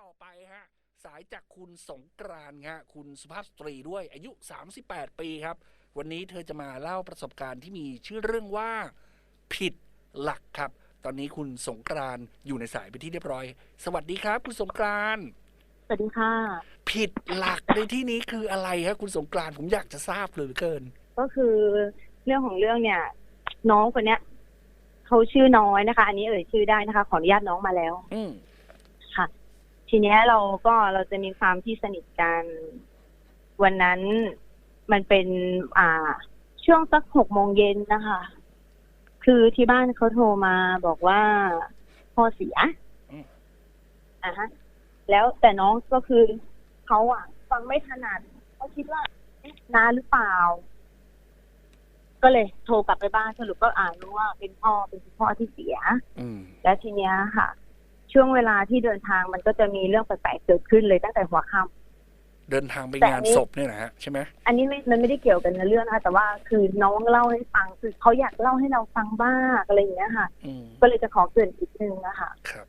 ต่อไปฮะสายจากคุณสงกรานต์ฮะคุณสุภาพสตรีด้วยอายุ 38 ปีครับ วันนี้เธอจะมาเล่าประสบการณ์ที่มีชื่อเรื่องว่าผิดหลักครับ ตอนนี้คุณสงกรานต์อยู่ในสายไปนที่เรียบร้อย สวัสดีครับ คุณสงกรานต์สวัสดีค่ะ ผิดหลักในที่นี้คืออะไรครับคุณสงกรานต์ผมอยากจะทราบเหลยเกิน ก็คือเรื่องของเรื่องเนี่ย น้องคนเนี้ยเขาชื่อน้อยนะคะ อันนี้เอ่ยชื่อได้นะคะ ขออนุญาตน้องมาแล้ว อืมค่ะ ทีเนี้ยเราก็เราจะมีความที่สนิทกัน วันนั้นมันเป็น อ่า ช่วงสักหกโมงเย็นนะคะ คือที่บ้านเขาโทรมาบอกว่าพ่อเสียอ่าฮะ แล้วแต่น้องก็คือเขาอะ ฟังไม่ถนัดเขาคิดว่าเอ๊ะนาหรือเปล่า ก็เลยโทรกลับไปบ้านสรุปก็อ่านรู้ว่าเป็นพ่อเป็นคุณพ่อที่เสียอืมแล้วทีเนี้ยค่ะ ช่วงเวลาที่เดินทางมันก็จะมีเรื่องแปลกๆเกิดขึ้นเลยตั้งแต่หัวค่ำเดินทางไปแต่งาอันนนี้ศพเนี่ยนะฮะใช่ไหมอันนี้ไม่มันไม่ได้เกี่ยวกันในเรื่องนะคะแต่ว่าคือน้องเล่าให้ฟังคือเขาอยากเล่าให้เราฟังบ้างอะไรอย่างเงี้ยค่ะอืมก็เลยจะขอเกรินอีกนึงนะคะครับ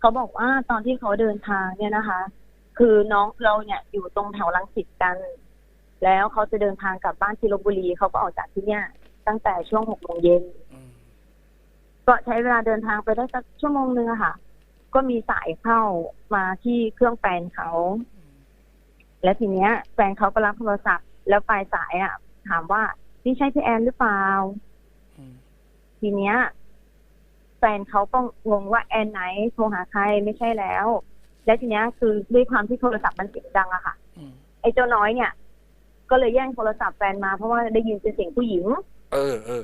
เขาบอกว่าตอนที่เขาเดินทางเนี่ยนะคะ คือน้องเราเนี่ยอยู่ตรงแถวลังสิตกัน แล้วเขาจะเดินทางกลับบ้านที่ลบบุรีเขาก็ออกจากที่เนี่ยตั้งแต่ช่วงหกโมงเย็นอืมก็ใช้เวลาเดินทางไปได้สักชั่วโมงนึงอะค่ะ ก็มีสายเข้ามาที่เครื่องแฟนเขา และทีเนี้ย แฟนเขาก็รับโทรศัพท์ แล้วปลายสายอะถามว่านี่ใช่พี่แอนหรือเปล่าอืมทีเนี้ย แฟนเขาก็งงว่าแอนไหนโทรหาใครไม่ใช่แล้ว และทีเนี้ยคือด้วยความที่โทรศัพท์มันเสียงดังอะค่ะอืมไอ้เจ้าน้อยเนี่ย ก็เลยแย่งโทรศัพท์แฟนมาเพราะว่าได้ยินเป็นเสียงผู้หญิง เออเออ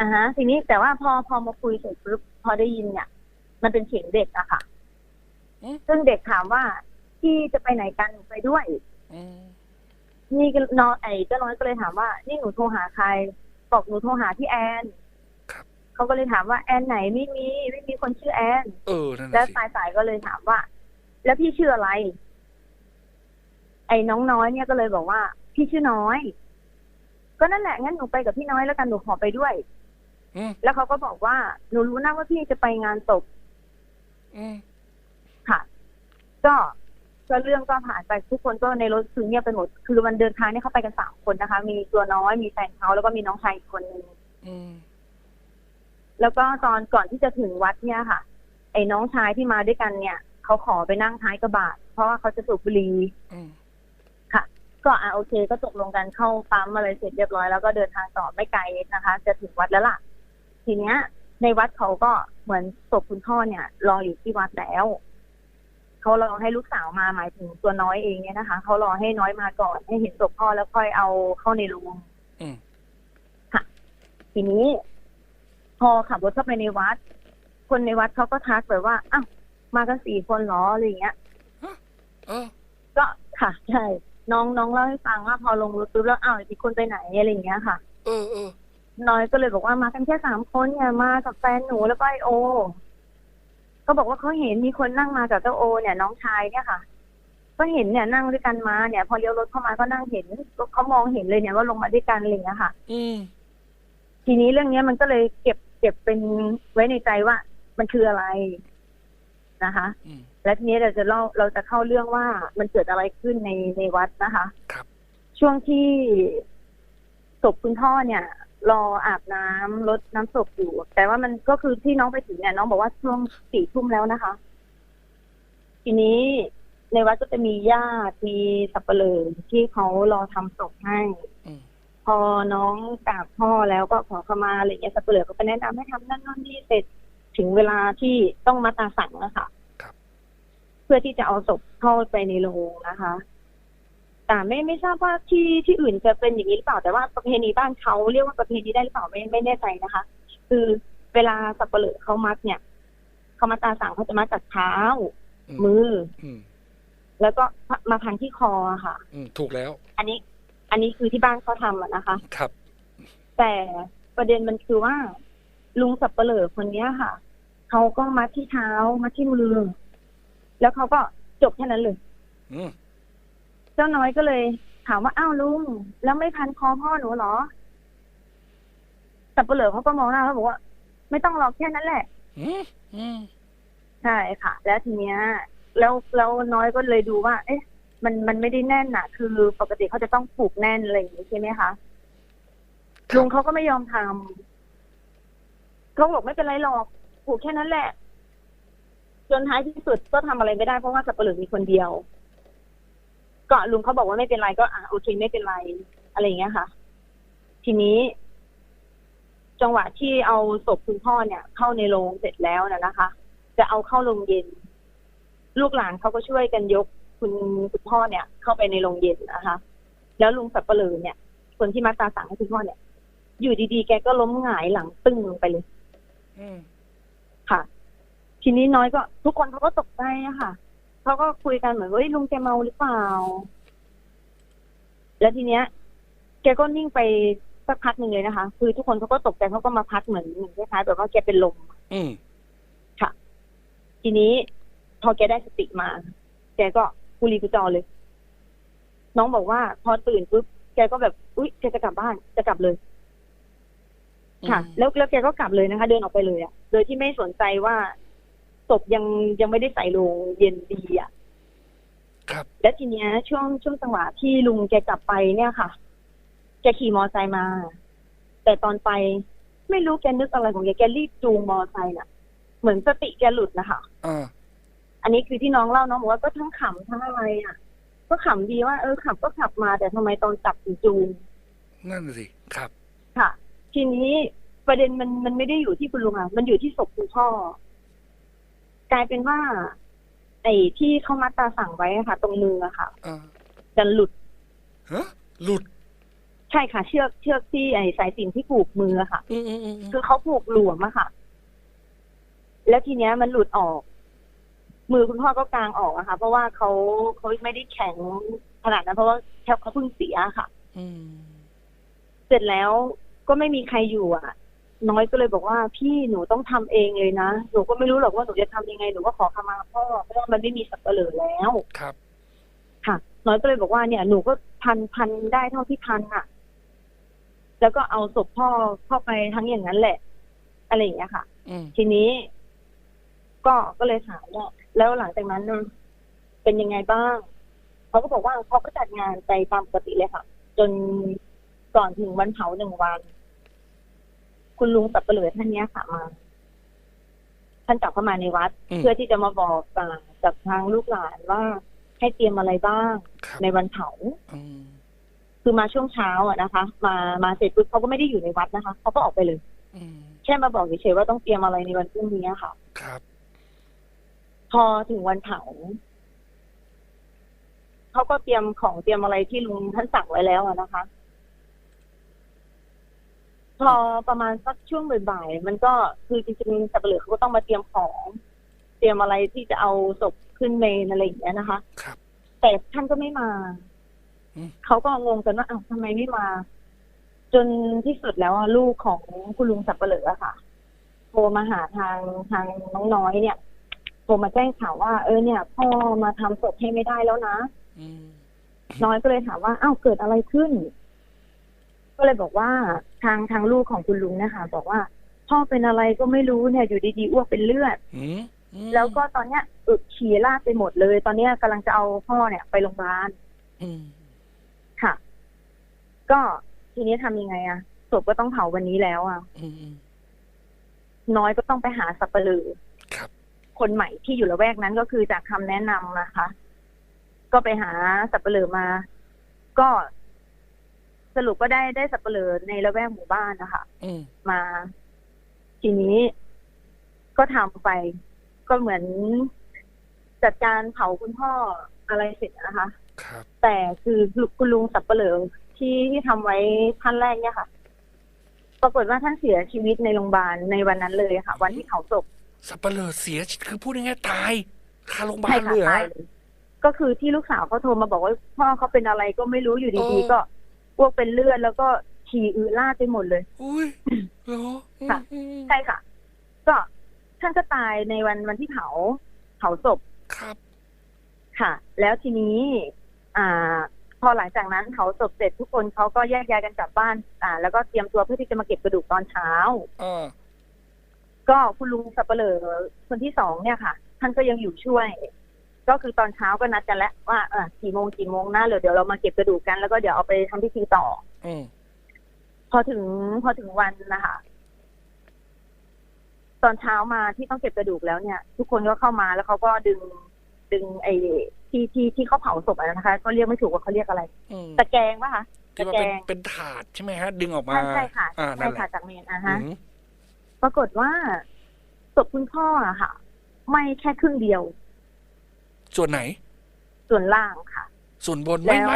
อ่าฮะ ทีนี้แต่ว่าพอพอมาคุยเสร็จปุ๊บพอได้ยินเนี่ย มันเป็นเสียงเด็กอะค่ะอืมซึ่งเด็กถามว่าพี่จะไปไหนกันหนูไปด้วยอืมนี่ก็น้องไอ้เจ้าน้อยก็เลยถามว่า นี่หนูโทรหาใคร บอกหนูโทรหาพี่แอนครับ เขาก็เลยถามว่าแอนไหนไม่มีไม่มีคนชื่อแอน เออนั่นแล้วน่ะสิสายสายก็เลยถามว่า แล้วพี่ชื่ออะไร ไอ้น้องน้อยเนี่ยก็เลยบอกว่า พี่ชื่อน้อย ก็นั่นแหละงั้นหนูไปกับพี่น้อยแล้วกันหนูขอไปด้วย อืมแล้วเขาก็บอกว่าหนูรู้นะว่าพี่จะไปงานศพ อืมค่ะ ก็ก็เรื่องก็ผ่านไปทุกคนก็ในรถคือเงียบไปหมด คือมันเดินทางเนี่ยเขาไปกันสามคนนะคะ มีตัวน้อยมีแฟนเขาแล้วก็มีน้องชายอีกคนนึงอืมแล้วก็ตอนก่อนที่จะถึงวัดเนี่ยค่ะ ไอ้น้องชายที่มาด้วยกันเนี่ยเขาขอไปนั่งท้ายกระบะเพราะว่าเขาจะสูบบุหรี่อืมค่ะ ก็อะโอเค ก็ตกลงกันเข้าปั๊มอะไรเสร็จเรียบร้อยแล้วก็เดินทางต่อไม่ไกลนะคะ จะถึงวัดแล้วล่ะ ทีเนี้ย ในวัดเขาก็ เหมือนศพคุณพ่อเนี่ยรออยู่ที่วัดแล้วเขารอให้ลูกสาวมาหมายถึงตัวน้อยเองเนี่ยนะคะเขารอให้น้อยมาก่อนให้เห็นศพพ่อแล้วค่อยเอาเข้าในโรงอืมทีนี้ พอขับรถเข้าไปในวัด คนในวัดเขาก็ทักแบบว่าอ้าวมากันสี่คนเหรออะไรอย่างเงี้ยเออก็ค่ะใช่น้องน้องเล่าให้ฟังว่าพอลงรถปุ๊บแล้วอ้าวอีกคนไปไหนอะไรอย่างเงี้ยค่ะ เออเออ น้อยก็เลยบอกว่ามากันแค่สามคนเนี่ยมากับแฟนหนูแล้วก็ไอโอเขาบอกว่าเขาเห็นมีคนนั่งมากับเจ้าโอ เนี่ยน้องชายเนี่ยค่ะ ก็เห็นเนี่ยนั่งด้วยกันมาเนี่ย พอเลี้ยวรถเข้ามาก็นั่งเห็นเขามองเห็นเลยเนี่ยว่าลงมาด้วยกันอะไรอย่างเงี้ยค่ะอืมทีนี้เรื่องเนี้ยมันก็เลยเก็บเก็บเป็นไว้ในใจว่า มันคืออะไรนะคะอืมและทีนี้เราจะเล่าเราจะเข้าเรื่องว่ามันเกิดอะไรขึ้นในในวัดนะคะ ครับ ช่วงที่ศพคุณพ่อเนี่ย รออาบน้ำลดน้ำศพอยู่ แต่ว่ามันก็คือที่น้องไปถึงเนี่ยน้องบอกว่าช่วงสี่ทุ่มแล้วนะคะ ทีนี้ในวัดก็จะมีญาติมีสับเปลือที่เขารอทำศพให้อืมพอน้องกราบพ่อแล้วก็ขอขมาอะไรเงี้ยสับเปลือก็ไปแนะนำให้ทำนั่นนั่นนี่เสร็จถึงเวลาที่ต้องมาตาสังนะคะครับเพื่อที่จะเอาศพเข้าไปในโรงนะคะ แต่ไม่ไม่ทราบว่าที่ที่อื่นจะเป็นอย่างนี้หรือเปล่าแต่ว่าประเพณีบ้านเขาเรียกว่าประเพณีได้หรือเปล่าไม่ไม่แน่ใจนะคะ คือเวลาสับเปลือเขามัดเนี่ยเขามาตาสังเขาจะมาจากเท้าอืมมืออืมแล้วก็มาพันที่คอค่ะอืมถูกแล้ว อันนี้ อันนี้คือที่บ้านเขาทำอะนะคะ ครับ แต่ประเด็นมันคือว่า ลุงสับเปลือคนเนี้ยค่ะเขาก็มัดที่เท้ามัดที่มือแล้วเขาก็จบแค่นั้นเลยอืมเจ้าน้อยก็เลย ถามว่าอ้าวลุง แล้วไม่พันคอพ่อหนูเหรอสับเปลือเขาก็มองหน้าแล้วบอกว่า ไม่ต้องหรอกแค่นั้นแหละอืมอืมใช่ค่ะ แล้วทีเนี้ย แล้วแล้วน้อยก็เลยดูว่า เอ๊ะ มันมันไม่ได้แน่นน่ะคือปกติเขาจะต้องผูกแน่นอะไรอย่างนี้ใช่ไหมคะครับลุงเขาก็ไม่ยอมทำเขาบอกไม่เป็นไรหรอกผูกแค่นั้นแหละ จนท้ายที่สุดก็ทำอะไรไม่ได้เพราะว่าสับปะเหลือมีคนเดียว ก็ลุงเขาบอกว่าไม่เป็นไรก็อะโอเคไม่เป็นไรอะไรอย่างเงี้ยค่ะ ทีนี้ จังหวะที่เอาศพคุณพ่อเนี่ย เข้าในโรงเสร็จแล้วนะนะคะ จะเอาเข้าโรงเย็น ลูกหลานเขาก็ช่วยกันยกคุณคุณพ่อเนี่ย เข้าไปในโรงเย็นนะคะ แล้วลุงสับปะเหลือเนี่ย คนที่มาตราสั่งให้คุณพ่อเนี่ย อยู่ดีๆ แกก็ล้มหงายหลังตึ้งลงไปเลยอืมค่ะ ทีนี้น้อยก็ ทุกคนเขาก็ตกใจอะค่ะ เขาก็คุยกันเหมือนว่าเฮ้ยลุงแกเมาหรือเปล่า แล้วทีเนี้ย แกก็นิ่งไปสักพักหนึ่งเลยนะคะ คือทุกคนเขาก็ตกใจเขาก็มาพักเหมือนเหมือนคล้ายๆแบบว่าแกเป็นลมอืมทีนี้พอแกได้สติมา แกก็กุลีกุจอเลย น้องบอกว่า พอตื่นปุ๊บแกก็แบบอุ๊ยแกจะกลับบ้านจะกลับเลย ค่ะอืมแล้วแล้วแกก็กลับเลยนะคะ เดินออกไปเลยอะโดยที่ไม่สนใจว่า ศพยังยังไม่ได้ใส่โลงเย็นดีอะครับ แล้วทีเนี้ย ช่วงช่วงจังหวะที่ลุงแกกลับไปเนี่ยค่ะแกขี่มอไซค์มา แต่ตอนไปไม่รู้แกนึกอะไรของแกแกรีบจูงมอไซค์น่ะ เหมือนสติแกหลุดนะคะอ่าอันนี้คือที่น้องเล่าน้องบอกว่าก็ทั้งขำทั้งอะไรอะ ก็ขำดีว่าเออขับก็ขับมา แต่ทำไมตอนจับถึงจูงนั่นน่ะสิครับ ค่ะ ทีนี้ประเด็นมันมันไม่ได้อยู่ที่คุณลุงอะ มันอยู่ที่ศพคุณพ่อ กลายเป็นว่า ไอ้ที่เขามัดตาสั่งไว้อะค่ะ ตรงมืออะค่ะอ่าดันหลุด ฮะหลุด ใช่ค่ะ เชือกเชือกที่ไอ้สายสิญจนที่ผูกมืออะค่ะ อืมอืมอืมอืมคือเขาผูกหลวมอะค่ะ แล้วทีเนี้ยมันหลุดออก มือคุณพ่อก็กางออกอะค่ะ เพราะว่าเขาเขาไม่ได้แข็งขนาดนั้นเพราะว่าแค่เขาเพิ่งเสียค่ะ อืมเสร็จแล้วก็ไม่มีใครอยู่อะ น้อยก็เลยบอกว่าพี่หนูต้องทำเองเลยนะหนูก็ไม่รู้หรอกว่าหนูจะทำยังไงหนูก็ขอขมาพ่อเพราะว่ามันไม่มีสับเปลือแล้วครับ ค่ะ น้อยก็เลยบอกว่าเนี่ยหนูก็พันพันได้เท่าที่พันอะ แล้วก็เอาศพพ่อเข้าไปทั้งอย่างนั้นแหละ อะไรอย่างเงี้ยค่ะอืมทีนี้ ก็ก็เลยถามว่าแล้วหลังจากนั้นน่ะเป็นยังไงบ้างเขาก็บอกว่าเขาก็จัดงานไปตามปกติเลยค่ะ จนก่อนถึงวันเผาหนึ่งวัน คุณลุงสับเปลือท่านเนี้ยค่ะมา ท่านกลับเข้ามาในวัด อืม เพื่อที่จะมาบอกกล่าวกับทางลูกหลานว่าให้เตรียมอะไรบ้างครับในวันเผา อืมคือมาช่วงเช้าอะนะคะ มามาเสร็จปุ๊บเขาก็ไม่ได้อยู่ในวัดนะคะเขาก็ออกไปเลย อืมแค่มาบอกเฉยๆว่าต้องเตรียมอะไรในวันพรุ่งนี้ค่ะ ครับ พอถึงวันเผาเขาก็เตรียมของเตรียมอะไรที่ลุงท่านสั่งไว้แล้วอะนะคะ พอประมาณสักช่วงบ่ายๆมันก็คือจริงๆสับเปลือเขาก็ต้องมาเตรียมของ เตรียมอะไรที่จะเอาศพขึ้นเมนอะไรอย่างเงี้ยนะคะ ครับ แต่ท่านก็ไม่มาอืมเขาก็งงกันว่าอ้าวทำไมไม่มา จนที่สุดแล้วอะลูกของคุณลุงสับเปลืออะค่ะโทรมาหาทางทางน้องน้อยเนี่ยโทรมาแจ้งข่าวว่าเออเนี่ย พ่อมาทำศพให้ไม่ได้แล้วนะอืมน้อยก็เลยถามว่าอ้าวเกิดอะไรขึ้น ก็เลยบอกว่าทางทางลูกของคุณลุงเนะคะ บอกว่า พ่อเป็นอะไรก็ไม่รู้เนี่ย อยู่ดีๆอ้วกเป็นเลือดอืมอืมแล้วก็ตอนเนี้ยอึฉี่ราดไปหมดเลย ตอนเนี้ยกำลังจะเอาพ่อเนี่ยไปโรงพยาบาลอืมค่ะ ก็ทีนี้ทำยังไงอะศพก็ต้องเผาวันนี้แล้วอะอืมอืมน้อยก็ต้องไปหาสับปะลือครับคนใหม่ที่อยู่ละแวกนั้นก็คือจากคำแนะนำนะคะ ก็ไปหาสับปะเลอมา ก็ สรุปก็ได้ได้สับปะเลอในละแวกหมู่บ้านนะคะอืมมา ทีนี้ก็ทำไป ก็เหมือนจัดการเผาคุณพ่ออะไรเสร็จนะคะครับแต่คือคุณลุงสับปะเลอที่ที่ทำไว้ท่านแรกเนี่ยค่ะ ปรากฏว่าท่านเสียชีวิตในโรงพยาบาลในวันนั้นเลยค่ะ วันที่เผาศพสับเปลือเสียคือพูดง่ายๆตายคาโรงพยาบาใช่ลค่ะเลยเหรอตายเลยก็คือที่ลูกสาวเขาโทรมาบอกว่าพ่อเขาเป็นอะไรก็ไม่รู้อยู่ดีเออๆก็อ้ วกเป็นเลือดแล้วก็ฉี่อือลาดไปหมดเลยอุ้ยเหรออืมค่ะอืมใช่ค่ะ ก็ท่านก็ตายในวันวันที่เผาเผาศพครับ ค่ะ แล้วทีนี้ อ่า พอหลังจากนั้นเผาศพเสร็จทุกคนเขาก็แยกย้ายกันกลับบ้าน อ่า แล้วก็เตรียมตัวเพื่อที่จะมาเก็บกระดูกตอนเช้าอ่าก็คุณลุงสับเปลอคนที่สองเนี่ยค่ะ ท่านก็ยังอยู่ช่วย ก็ก็คือตอนเช้าก็นัดกันแล้วว่าเออกี่โมงกี่โมงนะเดี๋ยวเดี๋ยวเรามาเก็บกระดูกกันแล้วก็เดี๋ยวเอาไปทำพิธีต่ออืมพอถึงพอถึงวันนะคะตอนเช้ามาที่ต้องเก็บกระดูกแล้วเนี่ย ทุกคนก็เข้ามาแล้วเขาก็ดึงดึงไอ้ที่ที่ที่เขาเผาศพอะนะคะ ก็เรียกไม่ถูกว่าเขาเรียกอะไรอืมตะแกรงปะคะที่ว่าเป็นตะแกรงเป็นถาดใช่ไหมฮะ ดึงออกมาใช่ใช่ค่ะอ่านั่ใช่นแหค่ะละจากเมนอะอืฮะมปรากฏว่าศพคุณพ่ออะค่ะ ไม่แค่ครึ่งเดียว ส่วนไหน ส่วนล่างค่ะ ส่วนบนไม่แล้ว ไหม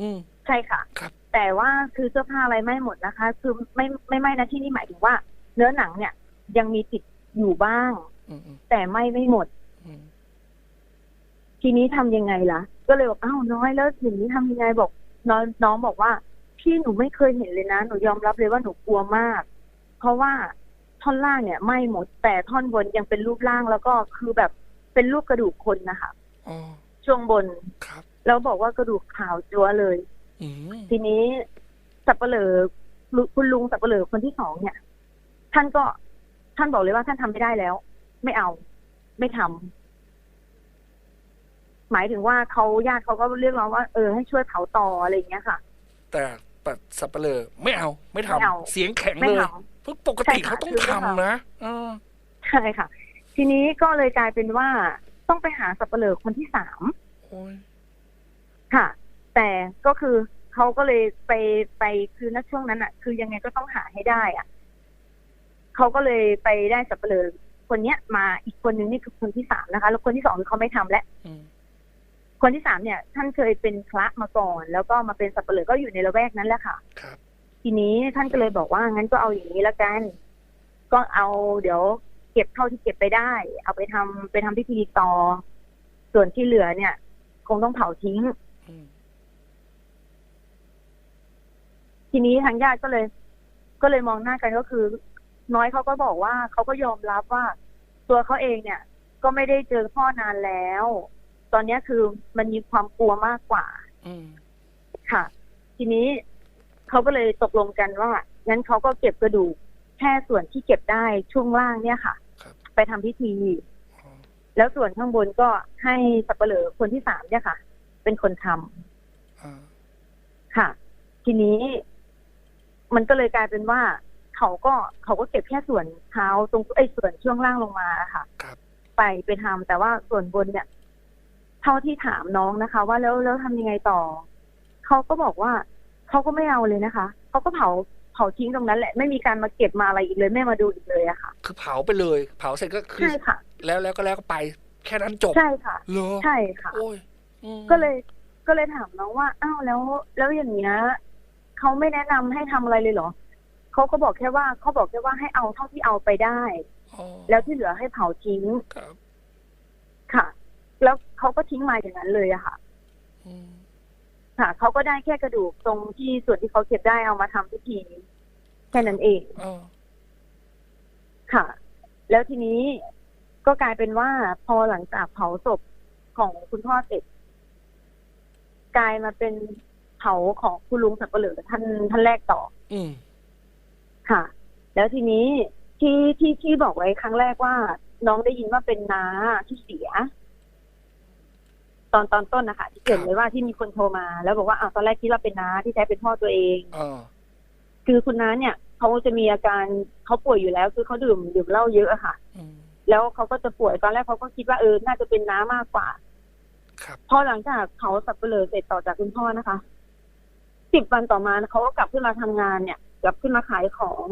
อืม ใช่ค่ะ ครับ แต่ว่าคือเสื้อผ้าอะไรไม่หมดนะคะ คือไม่ไม่ไหม่นะที่นี่หมายถึงว่า เนื้อหนังเนี่ย ยังมีติดอยู่บ้าง อืมอืมแต่ไม่ไม่หมด อืมทีนี้ทำยังไงล่ะ ก็เลยบอกอ้าวน้อยแล้วอย่างนี้ทำยังไงบอกน้องน้องบอกว่าพี่หนูไม่เคยเห็นเลยนะ หนูยอมรับเลยว่าหนูกลัวมาก เพราะว่าท่อนล่างเนี่ยไหม่หมด แต่ท่อนบนยังเป็นรูปร่างแล้วก็คือแบบเป็นรูปกระดูกคนนะคะอ๋อ ช่วงบนครับ แล้วบอกว่ากระดูกขาวจัวเลยอืมทีนี้สับเปลือลุคุณลุงสับเปลือคนที่สองเนี่ย ท่านก็ท่านบอกเลยว่าท่านทำไม่ได้แล้ว ไม่เอา ไม่ทำหมายถึงว่าเขาญาติเขาก็เรียกร้องว่าเออให้ช่วยเผาต่ออะไรอย่างเงี้ยค่ะ แต่แต่สับเปลือไม่เอา ไม่ทำไม่เอาเสียงแข็งไม่เลยทเพราะปกติใช่ค่ะเขาต้องคือไม่ทำทำนะเออำใช่ค่ะ ทีนี้ก็เลยกลายเป็นว่า ต้องไปหาสับเปลือคนที่สามโอ้ยค่ะ แต่ก็คือเขาก็เลยไปไปคือณช่วงนั้นอะ คือยังไงก็ต้องหาให้ได้ อะเขาก็เลยไปได้สับเปลือคนเนี้ยมาอีกคนนึงนี่คือคนที่สามนะคะ แล้วคนที่สองคือเขาไม่ทำแล้วอืมคนที่สามเนี่ย ท่านเคยเป็นพระมาก่อน แล้วก็มาเป็นสับเปลือก็อยู่ในละแวกนั้นแหละค่ะครับทีนี้ท่านก็เลยบอกว่างั้นก็เอาอย่างนี้ละกัน ก็เอาเดี๋ยว เก็บเท่าที่เก็บไปได้ เอาไปทำไปทำพิธีต่อ ส่วนที่เหลือเนี่ย คงต้องเผาทิ้งอืมทีนี้ทางญาติก็เลย ก็เลยมองหน้ากันก็คือ น้อยเขาก็บอกว่าเขาก็ยอมรับว่า ตัวเขาเองเนี่ย ก็ไม่ได้เจอพ่อนานแล้ว ตอนเนี้ยคือมันมีความกลัวมากกว่าอืมค่ะ ทีนี้เขาก็เลยตกลงกันว่างั้นเขาก็เก็บกระดูกแค่ส่วนที่เก็บได้ช่วงล่างเนี่ยค่ะครับ ไปทำพิธีอ๋อแล้วส่วนข้างบนก็ให้สับเปลือคนที่สามเนี่ยค่ะ เป็นคนทำอ่าค่ะ ทีนี้ มันก็เลยกลายเป็นว่า เขาก็เขาก็เก็บแค่ส่วนเท้าตรงไอ้ยส่วนช่วงล่างลงมาค่ะครับไปไปทำแต่ว่าส่วนบนเนี่ย เท่าที่ถามน้องนะคะ ว่าแล้วแล้วทำยังไงต่อ เขาก็บอกว่าเขาก็ไม่เอาเลยนะคะ เขาก็เผา เผาทิ้งตรงนั้นแหละไม่มีการมาเก็บมาอะไรอีกเลยไม่มาดูอีกเลยอะค่ะ คือเผาไปเลย เผาเสร็จก็คือใช่ค่ะ แล้วแล้วก็แล้วก็ไป แค่นั้นจบใช่ค่ะเหรอใช่ค่ะโอ้ยอืมก็เลยก็เลยถามน้องว่าอ้าวแล้ว แล้วอย่างเนี้ยเขาไม่แนะนำให้ทำอะไรเลยเหรอเขาก็บอกแค่ว่าเขาบอกแค่ว่าให้เอาเท่าที่เอาไปได้อ๋อแล้วที่เหลือให้เผาทิ้งครับค่ะ แล้วเขาก็ทิ้งมาอย่างนั้นเลยอะค่ะอืม ค่ะเขาก็ได้แค่กระดูกตรงที่ส่วนที่เขาเก็บได้เอามาทำพิธีแค่นั้นเองอ๋อค่ะ แล้วทีนี้ก็กลายเป็นว่าพอหลังจากเผาศพของคุณพ่อเสร็จกลายมาเป็นเผาของคุณลุงสับเปลือท่านท่านแรกต่อ อืมค่ะ แล้วทีนี้ที่ที่ที่บอกไว้ครั้งแรกว่า น้องได้ยินว่าเป็นน้าที่เสีย ตอนตอนต้นนะคะที่เกริดเลยว่าที่มีคนโทรมา แล้วบอกว่าอ้าวตอนแรกคิดว่าเป็นน้าที่แท้เป็นพ่อตัวเองอ๋อคือคุณน้าเนี่ยเขาจะมีอาการเขาป่วยอยู่แล้ว คือเขาดื่มดื่มเหล้าเยอะอะค่ะอืมแล้วเขาก็จะป่วยตอนแรกเขาก็คิดว่าเออน่าจะเป็นน้ามากกว่าครับพอหลังจากเขาสับเปลือเสร็จต่อจากคุณพ่อนะคะสิบวันต่อมาเขาก็กลับขึ้นมาทำงานเนี่ย กลับขึ้นมาขายของ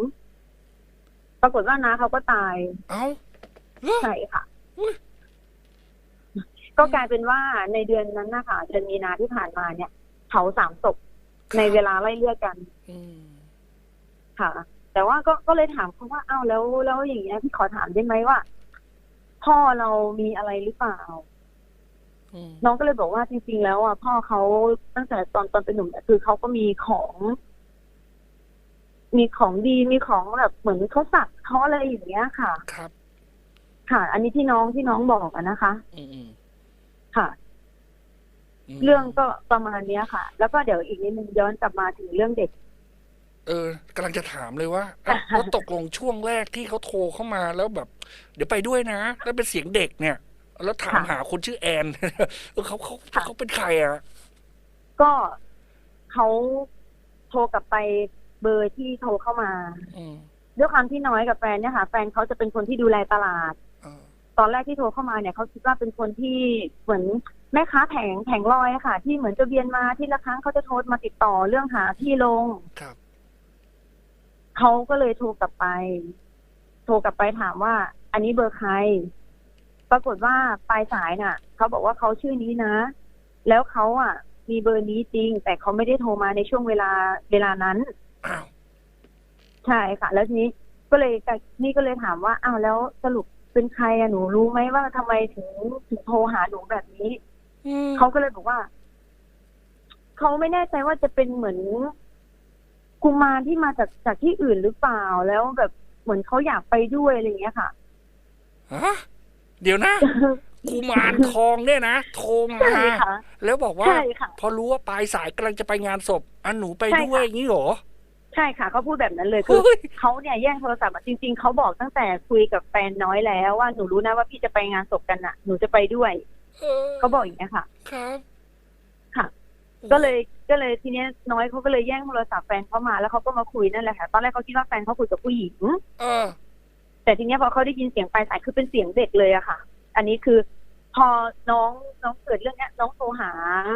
ปรากฏว่าน้าเขาก็ตาย เอ้าเหรอใช่ค่ะอุ๊ย ก็กลายเป็นว่าในเดือนนั้นนะคะเดือนมีนาที่ผ่านมาเนี่ยเผาสามศพในเวลาไล่เลี่ยกันอืมค่ะ แต่ว่าก็ก็เลยถามเขาว่าอ้าวแล้วแล้วอย่างเงี้ยพี่ขอถามได้ไหมว่า พ่อเรามีอะไรหรือเปล่าอืมน้องก็เลยบอกว่าจริงๆแล้วอะพ่อเขาตั้งแต่ตอนตอนเป็นหนุ่มเนี่ยคือเขาก็มีของ มีของดีมีของแบบเหมือนเขาสักเขาอะไรอย่างเงี้ยค่ะ ครับ ค่ะ อันนี้ที่น้องที่น้องบอกอะนะคะ อืมอืม ค่ะมเรื่องก็ประมาณเนี้ยค่ะ แล้วก็เดี๋ยวอีกนิดนึงย้อนกลับมาถึงเรื่องเด็ก เออกำลังจะถามเลยว่าอะแล้วตกลงช่วงแรกที่เขาโทรเข้ามาแล้วแบบ เดี๋ยวไปด้วยนะ แล้วเป็นเสียงเด็กเนี่ยเอแล้วถามค่ะหาคนชื่อแอนเออเขาเขาค่ะเขาเป็นใครอะ ก็เขาโทรกลับไปเบอร์ที่โทรเข้ามาอืมด้วยความที่น้อยกับแฟนเนี่ยค่ะ แฟนเขาจะเป็นคนที่ดูแลตลาดเออ ตอนแรกที่โทรเข้ามาเนี่ยเขาคิดว่าเป็นคนที่เหมือนแม่ค้าแผงแผงลอยอะค่ะ ที่เหมือนจะเวียนมาที่ละครั้งเขาจะโทรมาติดต่อเรื่องหาที่ลงครับเขาก็เลยโทรกลับไป โทรกลับไปถามว่า อันนี้เบอร์ใคร ปรากฏว่าปลายสายน่ะเขาบอกว่าเขาชื่อนี้นะ แล้วเขาอะ มีเบอร์นี้จริง แต่เขาไม่ได้โทรมาในช่วงเวลาเวลานั้นอ้าวใช่ค่ะ แล้วทีนี้ก็เลยนี่ก็เลยถามว่าอ้าวแล้วสรุป เป็นใครอะหนูรู้ไหมว่าทำไมถึงถึงโทรหาหนูแบบนี้อืมเขาก็เลยบอกว่าเขาไม่แน่ใจว่าจะเป็นเหมือนกุมารที่มาจากจากที่อื่นหรือเปล่าแล้วแบบเหมือนเขาอยากไปด้วยอะไรอย่างเงี้ยค่ะฮะเดี๋ยวนะกุมารทองเนี่ยนะโทรมาใช่ค่ะแล้วบอกว่าใช่ค่ะพอรู้ว่าปลายสายกำลังจะไปงานศพอันหนูไปใช่ด้วยค่ะอย่างนี้เหรอ ใช่ค่ะเขาพูดแบบนั้นเลยคือเฮ้ยเขาเนี่ยแย่งโทรศัพท์อะจริง ๆเขาบอกตั้งแต่คุยกับแฟนน้อยแล้วว่าหนูรู้นะว่าพี่จะไปงานศพกันน่ะหนูจะไปด้วยเออเขาบอกอย่างเงี้ยค่ะครับค่ะ ก็เลยก็เลยทีเนี้ยน้อยเขาก็เลยแย่งโทรศัพท์แฟนเขามาแล้วเขาก็มาคุยนั่นแหละค่ะตอนแรกเขาคิดว่าแฟนเขาคุยกับผู้หญิงเออแต่ทีเนี้ยพอเขาได้ยินเสียงปลายสายคือเป็นเสียงเด็กเลยอะค่ะ อันนี้คือ พอน้องน้องเกิดเรื่องเนี้ยน้องโทรหา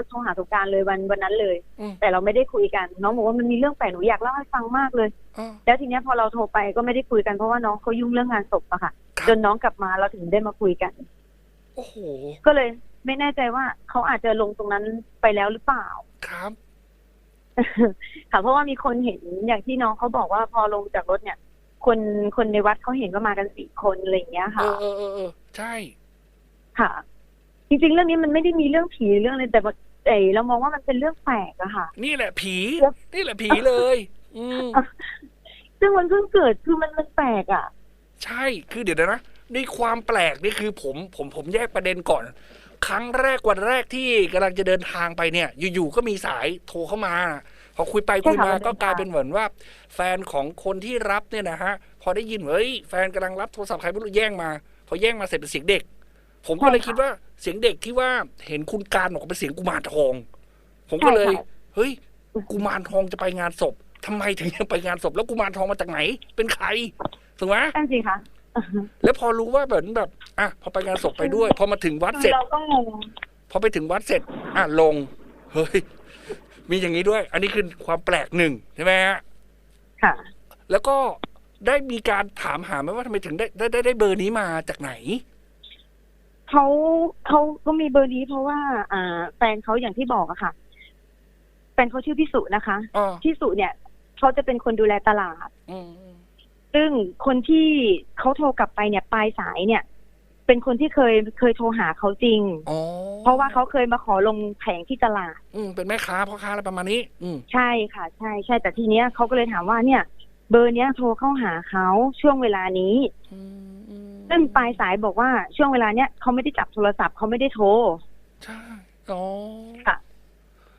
โทรหาสงกรารเลยวันวันนั้นเลย อืม แต่เราไม่ได้คุยกัน น้องบอกว่ามันมีเรื่องแปลกหนูอยากเล่าให้ฟังมากเลยเออแล้วทีเนี้ยพอเราโทรไปก็ไม่ได้คุยกันเพราะว่าน้องเขายุ่งเรื่องงานศพอะค่ะ ครับ จนน้องกลับมาเราถึงได้มาคุยกัน โอ้โหก็เลยไม่แน่ใจว่าเขาอาจจะลงตรงนั้นไปแล้วหรือเปล่า ครับ ค่ะเพราะว่ามีคนเห็นอย่างที่น้องเขาบอกว่าพอลงจากรถเนี่ย คนคนในวัดเขาเห็นว่ามากันสี่คนอะไรอย่างเงี้ยเอค่ะ อเออเออเออใช่ ค่ะ จริง ๆ เรื่องนี้มันไม่ได้มีเรื่องผีเรื่องอะไรแต่ว่าเอยเรามองว่ามันเป็นเรื่องแปลกอะค่ะ นี่แหละผีแล้วนี่แหละผีเลย อืมซึ่งมันเพิ่งเกิดคือมันมันแปลกอะใช่คือเดี๋ยวนะในความแปลกนี่คือผมผมผมแยกประเด็นก่อน ครั้งแรกวันแรกที่กำลังจะเดินทางไปเนี่ย อยู่ๆก็มีสายโทรเข้ามาพอคุยไปคุยมาก็กลายเป็นเหมือนว่า แฟนของคนที่รับเนี่ยนะฮะ พอได้ยินว่าเฮ้ยแฟนกำลังรับโทรศัพท์ใครไม่รู้แย่งมา พอแย่งมาเสร็จเป็นเสียงเด็ก ผมก็เลยคิดว่าเสียงเด็กที่ว่าเห็นคุณการบอกว่าเป็นเสียงกุมารทอง ผมก็เลยใช่ค่ะเฮ้ย กุมารทองจะไปงานศพทำไมถึงยังไปงานศพ แล้วกุมารทองมาจากไหน เป็นใครถูกไหมนั่นสิคะแล้วพอรู้ว่าแบบแบบอะพอไปงานศพไปด้วย พอมาถึงวัดเสร็จเราก็งงพอไปถึงวัดเสร็จ อะลง เฮ้ย มีอย่างนี้ด้วย อันนี้คือความแปลกหนึ่งใช่ไหมฮะค่ะ แล้วก็ได้มีการถามหาไหมว่าทำไมถึงได้ได้ได้ได้เบอร์นี้มาจากไหน เขาเขาก็มีเบอร์นี้เพราะว่า อ่า แฟนเขาอย่างที่บอกอะค่ะ แฟนเขาชื่อพิสุนะคะอ๋อพิสุเนี่ยเขาจะเป็นคนดูแลตลาดอืมซึ่งคนที่เขาโทรกลับไปเนี่ยปลายสายเนี่ย เป็นคนที่เคยเคยโทรหาเขาจริง อ๋อเพราะว่าเขาเคยมาขอลงแผงที่ตลาด อืมเป็นแม่ค้าพ่อค้าอะไรประมาณนี้ อืม ใช่ค่ะ ใช่ใช่แต่ทีเนี้ยเขาก็เลยถามว่าเนี่ย เบอร์เนี้ยโทรเข้าหาเขาช่วงเวลานี้ อืมอืม ซึ่งปลายสายบอกว่าช่วงเวลาเนี้ยเขาไม่ได้จับโทรศัพท์เขาไม่ได้โทรใช่อ๋อค่ะ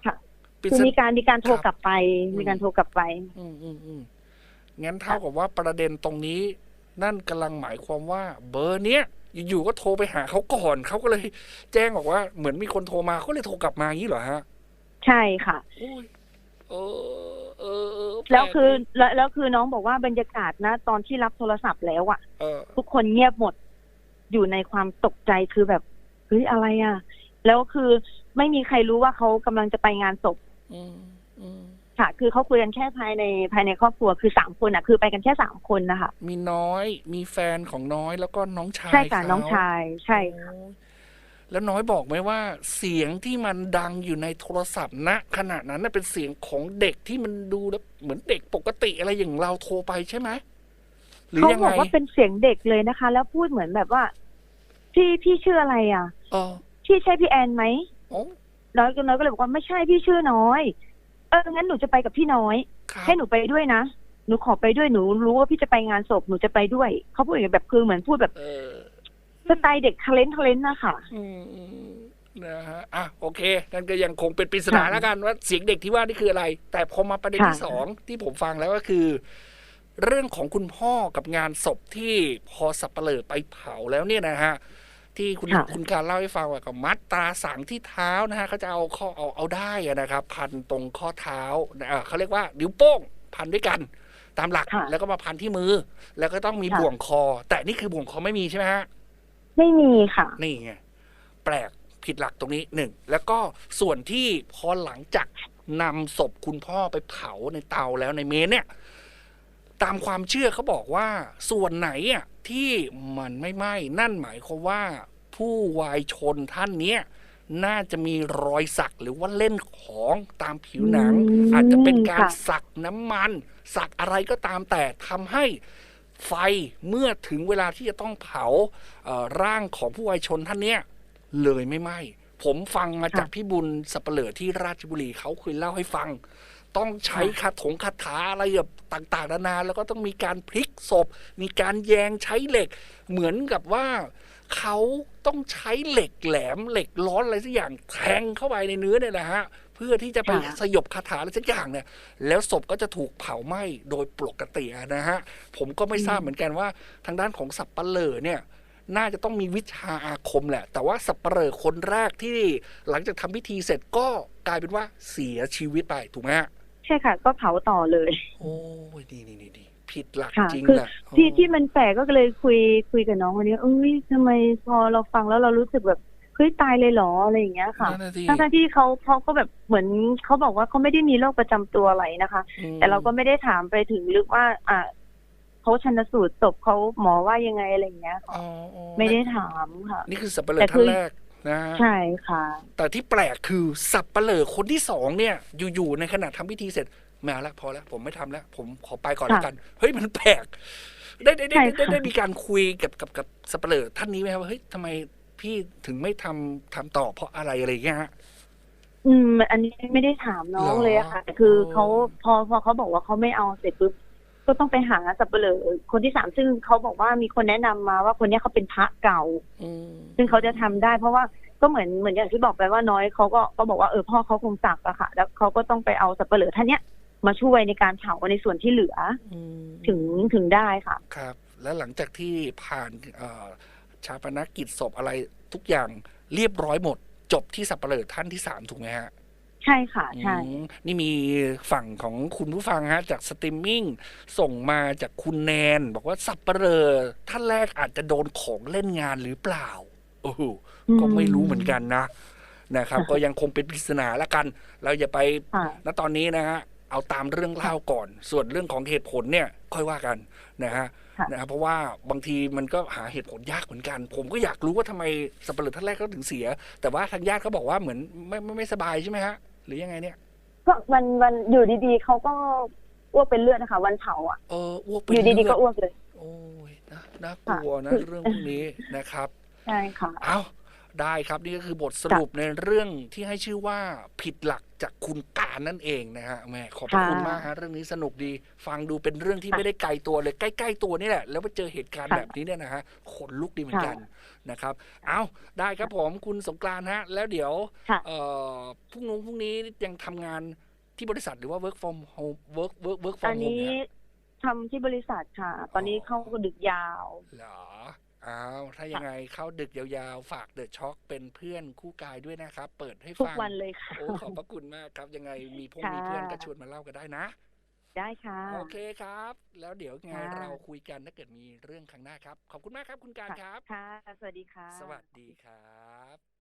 ค่ะปิดคือสมีการมีการโทรครับกลับไป มีการโทรกลับไป อืมอืมอืมงั้นเท่ากับว่าประเด็นตรงนี้ นั่นกำลังหมายความว่า เบอร์เนี้ยอยู่ๆก็โทรไปหาเขาก่อนเขาก็เลย แจ้งบอกว่าเหมือนมีคนโทรมาเขาเลยโทรกลับมาอย่างนี้เหรอฮะ ใช่ค่ะโอ้ยเออ เออเออแล้วคือแปลกแล้วแล้วคือน้องบอกว่าบรรยากาศนะ ตอนที่รับโทรศัพท์แล้วอะเออทุกคนเงียบหมด อยู่ในความตกใจคือแบบเฮ้ยอะไรอะแล้วคือไม่มีใครรู้ว่าเขากำลังจะไปงานศพอืมอืมค่ะ คือเขาคุยกันแค่ภายในภายในครอบครัวคือสามคนอะคือไปกันแค่สามคนนะคะมีน้อย มีแฟนของน้อยแล้วก็น้องชายใช่ค่ะเขาน้องชายใช่ค่ะโอ้ย แล้วน้อยบอกไหมว่า เสียงที่มันดังอยู่ในโทรศัพท์ณขณะนั้นน่ะเป็นเสียงของเด็กที่มันดูแล้วเหมือนเด็กปกติอะไรอย่างเราโทรไปใช่ไหมหรือเขายังบไงอกว่าเป็นเสียงเด็กเลยนะคะ แล้วพูดเหมือนแบบว่า พี่พี่ชื่ออะไรอะอ๋อพี่ใช่พี่แอนไหมอ๋อน้อยก็น้อยก็เลยบอกว่าไม่ใช่พี่ชื่อน้อย เอองั้นหนูจะไปกับพี่น้อยครับให้หนูไปด้วยนะหนูขอไปด้วยหนูรู้ว่าพี่จะไปงานศพหนูจะไปด้วย เขาพูดอย่างแบบคือเหมือนพูดแบบเออ สไตล์เด็กทะเลนทะเลนนะคะอืมอืมนะฮะอะโอเคนั่นก็ยังคงเป็นปริศนาค่ะแล้วกันว่าเสียงเด็กที่ว่านี่คืออะไร แต่พอมาประเด็นค่ะที่สองที่ผมฟังแล้วก็คือ เรื่องของคุณพ่อกับงานศพที่พอสับเปลอไปเผาแล้วเนี่ยนะฮะที่คุณค่ะคุณการเล่าให้ฟังว่ากับมัดตราสังที่เท้านะฮะเขาจะเอาข้อเอาเอาได้อะนะครับ พันตรงข้อเท้าเอ่อเขาเรียกว่านิ้วโป้งพันด้วยกัน ตามหลักค่ะแล้วก็มาพันที่มือ แล้วก็ต้องมีค่ะบ่วงคอ แต่นี่คือบ่วงคอไม่มีใช่ไหมฮะ ไม่มีค่ะ นี่ไงแปลกผิดหลักตรงนี้หนึ่งแล้วก็ส่วนที่พอหลังจากนำศพคุณพ่อไปเผาในเตาแล้วในเมนเนี่ย ตามความเชื่อเขาบอกว่า ส่วนไหนอะที่มันไม่ไหม้นั่นหมายความว่า ผู้วายชนท่านเนี้ยน่าจะมีรอยสักหรือว่าเล่นของตามผิวหนังอืมอาจจะเป็นการค่ะสักน้ำมัน สักอะไรก็ตามแต่ทำให้ ไฟเมื่อถึงเวลาที่จะต้องเผาเอ่อร่างของผู้วายชนท่านเนี้ยเลยไม่ไหม้ผมฟังมาจากพี่บุญสับเปลือที่ราชบุรีเขาเคยเล่าให้ฟัง ต้องใช้คาถงคาถาอะไรแบบต่าง ๆ นานา แล้วก็ต้องมีการพลิกศพ มีการแยงใช้เหล็ก เหมือนกับว่าเขาต้องใช้เหล็กแหลมเหล็กร้อนอะไรสักอย่างแทงเข้าไปในเนื้อเนี่ยนะฮะ เพื่อที่จะไปค่ะสยบคาถาอะไรสักอย่างเนี่ย แล้วศพก็จะถูกเผาไหม้โดยปกติอะนะฮะ ผมก็ไม่ทราบเหมือนกันว่า ทางด้านของสับปะเลอเนี่ยน่าจะต้องมีวิชาอาคมแหละ แต่ว่าสับปะเลอคนแรกที่หลังจากทำพิธีเสร็จก็กลายเป็นว่าเสียชีวิตไปถูกไหมฮะใช่ค่ะ ก็เผาต่อเลย โอ้ยดีนี่นี่ดีผิดหลักค่ะจริงคือแหละที่ที่มันแปลกก็เลยคุยคุยกับน้องวันนี้เอ้ยทำไมพอเราฟังแล้วเรารู้สึกแบบ เฮ้ยตายเลยเหรออะไรอย่างเงี้ยค่ะนั่นน่ะสิทั้งๆที่เขาเขาก็แบบเหมือนเขาบอกว่าเขาไม่ได้มีโรคประจำตัวอะไรนะคะอืมแต่เราก็ไม่ได้ถามไปถึงลึกว่า อ่าเขาชันสูตรศพเขาหมอว่ายังไงอะไรอย่างเงี้ยค่ะอ๋ออ๋อไม่ได้ถามค่ะ นี่คือสับปะเลอแต่ท่าคืนอแรกนะฮะใช่ค่ะ แต่ที่แปลกคือสับปะเลอคนที่สองเนี่ย อยู่ๆในขณะทำพิธีเสร็จไม่เอาละพอแล้วผมไม่ทำแล้ว ผมขอไปก่อนค่ะแล้วกัน เฮ้ยมันแปลกได้ได้ได้ใช่ได้ค่ะได้มีการคุยกับกับกับสับปะเลอท่านนี้ไหมครับว่าเฮ้ยทำไม พี่ถึงไม่ทำทำต่อเพราะอะไรอะไรอย่างเงี้ยฮะอืม อันนี้ไม่ได้ถามน้องเหรอเลยอะค่ะ คือโอ้เขาพอพอเขาบอกว่าเขาไม่เอาเสร็จปุ๊บก็ต้องไปหาสับเปลือคนที่สามซึ่งเขาบอกว่ามีคนแนะนำมาว่าคนเนี้ยเขาเป็นพระเก่าอืมซึ่งเขาจะทำได้เพราะว่าก็เหมือนเหมือนอย่างที่บอกไปว่าน้อยเขาก็ก็บอกว่าเออพ่อเขาคงสักอะค่ะ แล้วเขาก็ต้องไปเอาสับเปลือท่านเนี้ยมาช่วยในการเผาในส่วนที่เหลืออืมถึงถึงได้ค่ะ ครับ แล้วหลังจากที่ผ่านเอ่อ ชาปนกิจศพอะไรทุกอย่างเรียบร้อยหมด จบที่สับปะเลอท่านที่สามถูกไหมฮะใช่ค่ะ ใช่อืมนี่มีฝั่งของคุณผู้ฟังฮะ จากสตรีมมิ่งส่งมาจากคุณแนน บอกว่าสับปะเลอท่านแรกอาจจะโดนของเล่นงานหรือเปล่าโอ้โหก็ไม่รู้เหมือนกันนะนะครับ ก็ยังคงเป็นปริศนาละกัน เราอย่าไปค่ะณตอนนี้นะฮะเอาตามเรื่องเล่าก่อน ส่วนเรื่องของเหตุผลเนี่ย ค่อยว่ากันนะฮะค่ะ นะครับเพราะว่าบางทีมันก็หาเหตุผลยากเหมือนกัน ผมก็อยากรู้ว่าทำไมสับปะเลอท่านแรกเขาถึงเสีย แต่ว่าทางญาติเขาบอกว่าเหมือนไม่ไม่ไม่สบายใช่ไหมฮะ หรือยังไงเนี่ยก็วันวันอยู่ดีๆเขาก็อ้วกเป็นเลือดนะคะ วันเผาอะเอออ้วกอเป็นยู่ดีๆเลืก็อดอ้วกเลย โอ้ยนะน่ากลัวนะค่ะเรื่องพวกนี้นะครับใช่ค่ะ เอา ได้ครับนี่ก็คือบทสรุปในเรื่องที่ให้ชื่อว่าผิดหลักจากคุณการนั่นเองนะฮะแหม่ขอบพระค่ะคุณมากฮะเรื่องนี้สนุกดี ฟังดูเป็นเรื่องที่ค่ะไม่ได้ไกลตัวเลยใกล้ ๆ ตัวนี่แหละแล้วมาเจอเหตุการณ์ค่ะแบบนี้เนี่ยนะฮะขนลุกดีเหมือนกันค่ะนะครับ เอาได้ครับผมคุณสงกรานต์ฮะ แล้วเดี๋ยวค่ะเอ่อพรุ่งนู้นพรุ่งนี้ยังทำงานที่บริษัทหรือว่า work from home work work work อั from น home นี้เนี่ยทำที่บริษัทค่ะ ตอนนี้เข้าดึกยาวเหร ออ้าวถ้ายังไงเข้าดึกยาวๆ ฝากเดอะช็อคเป็นเพื่อนคู่กายด้วยนะครับ เปิดให้ทุกฟังวันเลยค่ะโอ้ขอบพระคุณมากครับ ยังไงมีพงค่ะมีเพื่อนก็ชวนมาเล่ากันได้นะ ได้ค่ะ โอเคครับ แล้วเดี๋ยวไงค่ะเราคุยกันถ้าเกิดมีเรื่องครั้งหน้าครับ ขอบคุณมากครับคุณการครับ ค่ะ สวัสดีค่ะ สวัสดีครับ